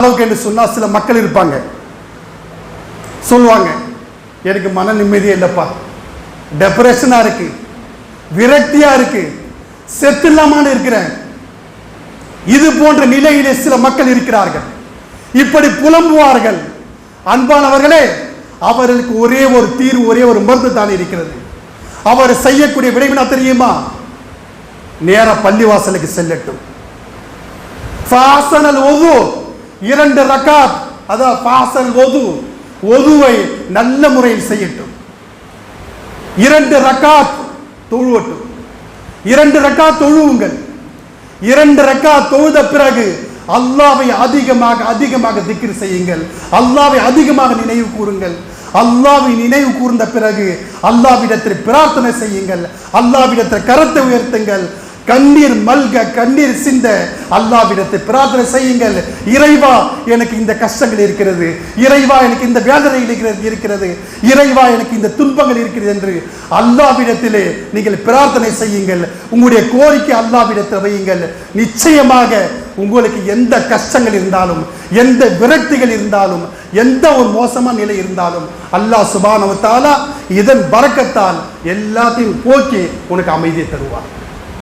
அளவுக்கு என்று சொன்னா சில மக்கள் இருப்பாங்க. சொல்லுவாங்க எனக்கு மன நிம்மதியே இல்லைப்பா. டெப்ரெஷனாக இருக்கு. விரக்தியா இருக்கு. செத்து இல்லாமல் இருக்கிறேன். இது போன்ற நிலையிலே சில மக்கள் இருக்கிறார்கள். இப்படி புலம்புவார்கள். அன்பானவர்களே அவர்களுக்கு ஒரே ஒரு தீர்வு ஒரே ஒரு மருந்து தான் இருக்கிறது. அவர் செய்யக்கூடிய விளைவினா தெரியுமா? நேர பள்ளிவாசலுக்கு செல்லட்டும். ஃபாசனல் இரண்டு ரக்காத் அதான் பாசல் ஒது ஒதுவை நல்ல முறையில் செய்யட்டும். இரண்டு ரக்காத் தொழுவட்டும். இரண்டு ரக்காத் தொழுவுங்கள். இரண்டு ரக்காத் தொழுத பிறகு அல்லாவை அதிகமாக அதிகமாக திக்ர் செய்யுங்கள். அல்லாவை அதிகமாக நினைவு கூறுங்கள். அல்லாவை நினைவு கூர்ந்த பிறகு அல்லாவிடத்தில் பிரார்த்தனை செய்யுங்கள். அல்லாவிடத்தில் கரத்தை உயர்த்துங்கள். கண்ணீர் மல்க கண்ணீர் சிந்த அல்லாவிடத்தை பிரார்த்தனை செய்யுங்கள். இறைவா எனக்கு இந்த கஷ்டங்கள் இருக்கிறது. இறைவா எனக்கு இந்த வேதனை இருக்கிறது இருக்கிறது. இறைவா எனக்கு இந்த துன்பங்கள் இருக்கிறது என்று அல்லாவிடத்திலே நீங்கள் பிரார்த்தனை செய்யுங்கள். உங்களுடைய கோரிக்கை அல்லாவிடத்தில் வையுங்கள். நிச்சயமாக உங்களுக்கு எந்த கஷ்டங்கள் இருந்தாலும் எந்த விரக்திகள் இருந்தாலும் எந்த ஒரு மோசமான நிலை இருந்தாலும் அல்லாஹ் சுபானவத்தாலா இதன் பறக்கத்தால் எல்லாத்தையும் போக்கி உனக்கு அமைதியை தருவார்.